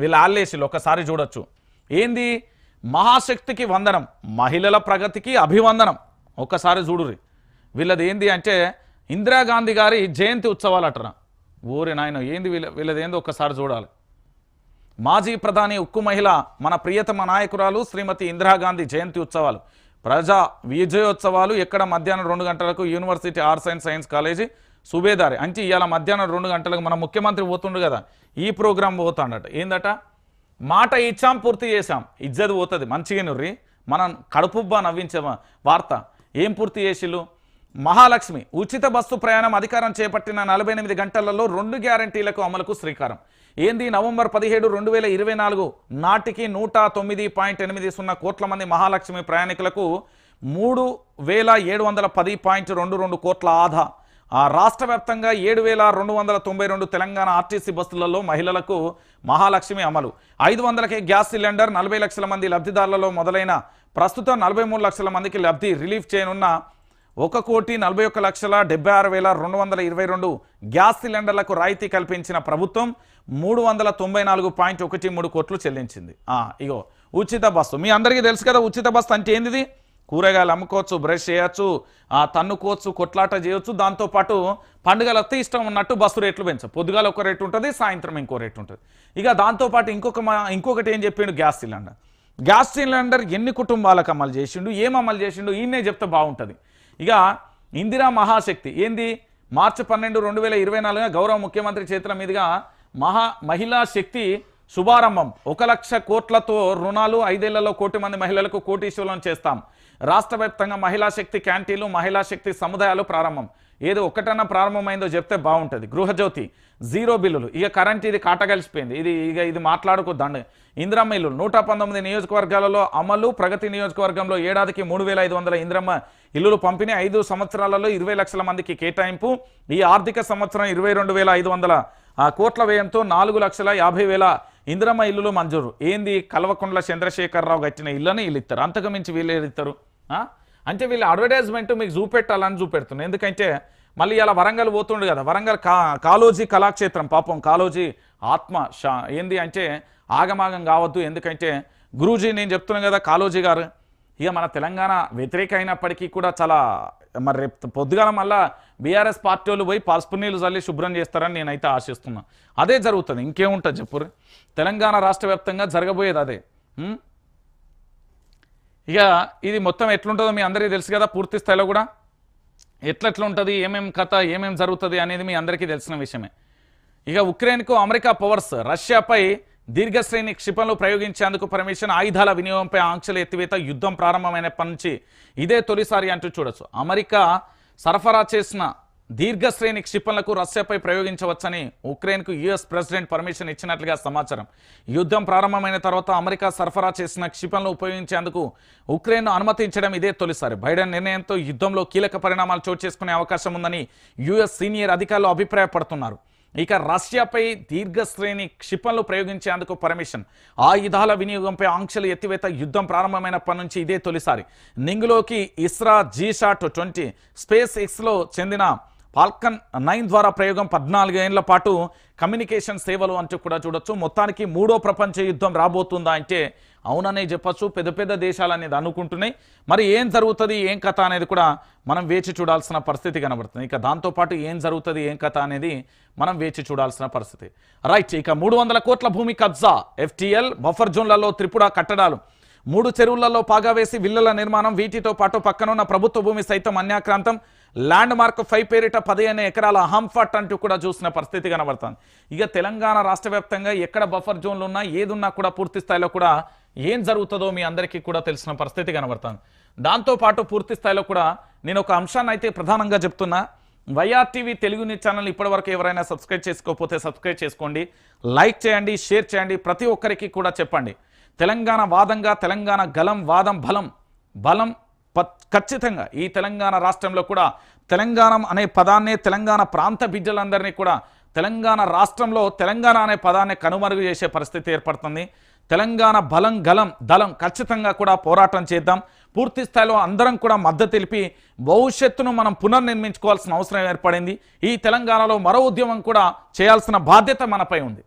వీళ్ళు ఆల్లేసిలు ఒకసారి చూడొచ్చు. ఏంది? మహాశక్తికి వందనం మహిళల ప్రగతికి అభివందనం. ఒక్కసారి చూడురి వీళ్ళది ఏంది అంటే ఇందిరాగాంధీ గారి జయంతి ఉత్సవాలు అటరా ఊరి నాయన ఏంది వీళ్ళ వీళ్ళది ఏంది ఒక్కసారి చూడాలి. మాజీ ప్రధాని ఉక్కు మహిళ మన ప్రియతమ నాయకురాలు శ్రీమతి ఇందిరాగాంధీ జయంతి ఉత్సవాలు. ప్రజా విజయోత్సవాలు ఎక్కడ మధ్యాహ్నం రెండు గంటలకు university arts and science college Subedari అంటే ఇవాళ మధ్యాహ్నం రెండు గంటలకు మన ముఖ్యమంత్రి పోతుండు కదా ఈ ప్రోగ్రాం పోతాడట. ఏందట? మాట ఇచ్చాం పూర్తి చేశాం. ఇజ్జది పోతుంది. మంచిగా నుర్రి. మనం కడుపుబ్బా నవ్వించేవా వార్త. ఏం పూర్తి చేసిళ్ళు మహాలక్ష్మి ఉచిత బస్సు ప్రయాణం అధికారం చేపట్టిన నలభై ఎనిమిది గంటలలో రెండు గ్యారంటీలకు అమలుకు శ్రీకారం. ఏంది? నవంబర్ పదిహేడు రెండు వేల ఇరవై నాలుగు నాటికి నూట తొమ్మిది పాయింట్ ఎనిమిది సున్నా కోట్ల మంది మహాలక్ష్మి ప్రయాణికులకు మూడు వేల ఏడు వందల పది పాయింట్ రెండు రెండు కోట్ల ఆదా. రాష్ట్ర వ్యాప్తంగా ఏడు వేల రెండు వందల తొంభై రెండు తెలంగాణ ఆర్టీసీ బస్సులలో మహిళలకు మహాలక్ష్మి అమలు. ఐదు వందలకే గ్యాస్ సిలిండర్ నలభై లక్షల మంది లబ్ధిదారులలో మొదలైన ప్రస్తుతం నలభై మూడు లక్షల మందికి లబ్ధి రిలీఫ్ చేయనున్న ఒక కోటి నలభై ఒక్క లక్షల డెబ్బై ఆరు వేల రెండు వందల ఇరవై రెండు గ్యాస్ సిలిండర్లకు రాయితీ కల్పించిన ప్రభుత్వం మూడు వందల తొంభై నాలుగు పాయింట్ ఒకటి మూడు కోట్లు చెల్లించింది. ఇగో ఉచిత బస్సు. మీ అందరికీ తెలుసు కదా ఉచిత బస్సు అంటే ఏంటిది కూరగాయలు అమ్ముకోవచ్చు బ్రష్ చేయొచ్చు ఆ, తన్నుకోవచ్చు కొట్లాట చేయొచ్చు. దాంతోపాటు పండుగలు వస్తే ఇష్టం ఉన్నట్టు బస్సు రేట్లు పెంచు. పొద్దుగాల ఒక రేటు ఉంటుంది సాయంత్రం ఇంకో రేటు ఉంటుంది. ఇక దాంతోపాటు ఇంకొక ఇంకొకటి ఏం చెప్పిండు? Gas cylinder. గ్యాస్ సిలిండర్ ఎన్ని కుటుంబాలకు అమలు చేసిండు ఏం అమలు చేసిండు? ఈయనే చెప్తే బాగుంటుంది. ఇక ఇందిరా మహాశక్తి ఏంది? మార్చి పన్నెండు రెండు వేల ఇరవై నాలుగున గౌరవ ముఖ్యమంత్రి చేతుల మీదుగా మహా మహిళా శక్తి శుభారంభం. ఒక లక్ష కోట్లతో రుణాలు ఐదేళ్ళలో కోటి మంది మహిళలకు కోటీశ్వరులను చేస్తాం. రాష్ట్ర వ్యాప్తంగా మహిళా శక్తి క్యాంటీన్లు మహిళా శక్తి సముదాయాలు ప్రారంభం. ఏదో ఒకటన్నా ప్రారంభమైందో చెప్తే బాగుంటుంది. గృహజ్యోతి జీరో బిల్లులు. ఇక కరెంట్ ఇది కాటగలిసిపోయింది. ఇది ఇక ఇది మాట్లాడుకోద్దండి ఇందిరమ్మ ఇల్లు. నూట పంతొమ్మిది నియోజకవర్గాలలో అమలు ప్రగతి నియోజకవర్గంలో ఏడాదికి మూడు వేల ఐదు వందల ఇందిరమ్మ ఇల్లులు పంపిణీ. ఐదు సంవత్సరాలలో ఇరవై లక్షల మందికి కేటాయింపు. ఈ ఆర్థిక సంవత్సరం ఇరవై రెండు వేల ఐదు వందల కోట్ల వ్యయంతో నాలుగు లక్షల యాభై వేల ఇందిరమ్మ ఇల్లులు మంజూరు. ఏంది? కల్వకుండ్ల చంద్రశేఖరరావు కట్టిన ఇల్లని వీళ్ళు ఇస్తారు అంతకుమించి వీళ్ళు ఇస్తారు అంటే వీళ్ళు అడ్వర్టైజ్మెంట్ మీకు చూపెట్టాలని చూపెడుతున్నారు ఎందుకంటే మళ్ళీ ఇలా వరంగల్ పోతుండు కదా. వరంగల్ కా కాలోజీ కళాక్షేత్రం పాపం కాలోజీ ఆత్మ షా ఏంది అంటే ఆగమాగం కావద్దు. ఎందుకంటే గురూజీ నేను చెప్తున్నాను కదా కాలోజీ గారు. ఇక మన తెలంగాణ వ్యతిరేక అయినప్పటికీ కూడా చాలా మరి రేపు పొద్దుగాల మళ్ళా బీఆర్ఎస్ పార్టీ వాళ్ళు పోయి పసుపు నీళ్ళు చల్లి శుభ్రం చేస్తారని నేనైతే ఆశిస్తున్నాను అదే జరుగుతుంది. ఇంకేముంటుంది చెప్పురు తెలంగాణ రాష్ట్ర వ్యాప్తంగా జరగబోయేది అదే. ఇక ఇది మొత్తం ఎట్లుంటుందో మీ అందరికీ తెలుసు కదా పూర్తి స్థాయిలో కూడా. ఎట్లెట్లా ఉంటుంది ఏమేం కథ ఏమేం జరుగుతుంది అనేది మీ అందరికీ తెలిసిన విషయమే. ఇక ఉక్రెయిన్కు అమెరికా పవర్స్ రష్యాపై దీర్ఘశ్రేణి క్షిపణులు ప్రయోగించేందుకు పర్మిషన్ ఆయుధాల వినియోగంపై ఆంక్షలు ఎత్తివేత యుద్ధం ప్రారంభమైనప్పటి నుంచి ఇదే తొలిసారి అంటూ చూడొచ్చు. అమెరికా సరఫరా చేసిన దీర్ఘశ్రేణి క్షిపణులకు రష్యాపై ప్రయోగించవచ్చని ఉక్రెయిన్కు యుఎస్ ప్రెసిడెంట్ పర్మిషన్ ఇచ్చినట్లుగా సమాచారం. యుద్ధం ప్రారంభమైన తర్వాత అమెరికా సరఫరా చేసిన క్షిపణులు ఉపయోగించేందుకు ఉక్రెయిన్ను అనుమతించడం ఇదే తొలిసారి. బైడెన్ నిర్ణయంతో యుద్ధంలో కీలక పరిణామాలు చోటు చేసుకునే అవకాశం ఉందని యుఎస్ సీనియర్ అధికారులు అభిప్రాయపడుతున్నారు. ఇక రష్యాపై దీర్ఘశ్రేణి క్షిపణులు ప్రయోగించేందుకు పర్మిషన్. ఆయుధాల వినియోగంపై ఆంక్షలు ఎత్తివేత యుద్ధం ప్రారంభమైనప్పటి నుంచి ఇదే తొలిసారి. నింగులోకి ఇస్రా జీషాట్ ట్వంటీ స్పేస్ ఎక్స్లో చెందిన ఫాల్కన్ నైన్ ద్వారా ప్రయోగం పద్నాలుగేళ్ళ పాటు కమ్యూనికేషన్ సేవలు అంటూ కూడా చూడొచ్చు. మొత్తానికి మూడో ప్రపంచ యుద్ధం రాబోతుందా అంటే అవుననే చెప్పొచ్చు. పెద్ద పెద్ద దేశాలు అనేది అనుకుంటున్నాయి. మరి ఏం జరుగుతుంది ఏం కథ అనేది కూడా మనం వేచి చూడాల్సిన పరిస్థితి కనబడుతుంది. ఇక దాంతోపాటు ఏం జరుగుతుంది ఏం కథ అనేది మనం వేచి చూడాల్సిన పరిస్థితి. రైట్ ఇక మూడు వందల కోట్ల భూమి కబ్జా ఎఫ్టీఎల్ బఫర్ జోన్లలో త్రిపుర కట్టడాలు. మూడు చెరువులలో పాగా వేసి విల్లల నిర్మాణం వీటితో పాటు పక్కనున్న ప్రభుత్వ భూమి సైతం అన్యాక్రాంతం. ల్యాండ్ మార్క్ ఫైవ్ పేరిట పదిహేను ఎకరాల హంఫట్ అంటూ కూడా చూసిన పరిస్థితి కనబడుతుంది. ఇక తెలంగాణ రాష్ట్ర వ్యాప్తంగా ఎక్కడ బఫర్ జోన్లు ఉన్నా ఏదున్నా కూడా పూర్తి స్థాయిలో కూడా ఏం జరుగుతుందో మీ అందరికీ కూడా తెలిసిన పరిస్థితి కనబడుతుంది. దాంతోపాటు పూర్తి స్థాయిలో కూడా నేను ఒక అంశాన్ని అయితే ప్రధానంగా చెప్తున్నా. వైఆర్టీవీ తెలుగు న్యూస్ ఛానల్ ఇప్పటివరకు ఎవరైనా సబ్స్క్రైబ్ చేసుకోకపోతే సబ్స్క్రైబ్ చేసుకోండి లైక్ చేయండి షేర్ చేయండి ప్రతి ఒక్కరికి కూడా చెప్పండి. తెలంగాణ వాదంగా తెలంగాణ గలం వాదం బలం బలం ఖచ్చితంగా ఈ తెలంగాణ రాష్ట్రంలో కూడా తెలంగాణ అనే పదాన్నే తెలంగాణ ప్రాంత బిడ్డలందరినీ కూడా తెలంగాణ రాష్ట్రంలో తెలంగాణ అనే పదాన్ని కనుమరుగు చేసే పరిస్థితి ఏర్పడుతుంది. తెలంగాణ బలం గలం దళం ఖచ్చితంగా కూడా పోరాటం చేద్దాం. పూర్తి స్థాయిలో అందరం కూడా మద్దతు తెలిపి భవిష్యత్తును మనం పునర్నిర్మించుకోవాల్సిన అవసరం ఏర్పడింది. ఈ తెలంగాణలో మరో ఉద్యమం కూడా చేయాల్సిన బాధ్యత మనపై ఉంది.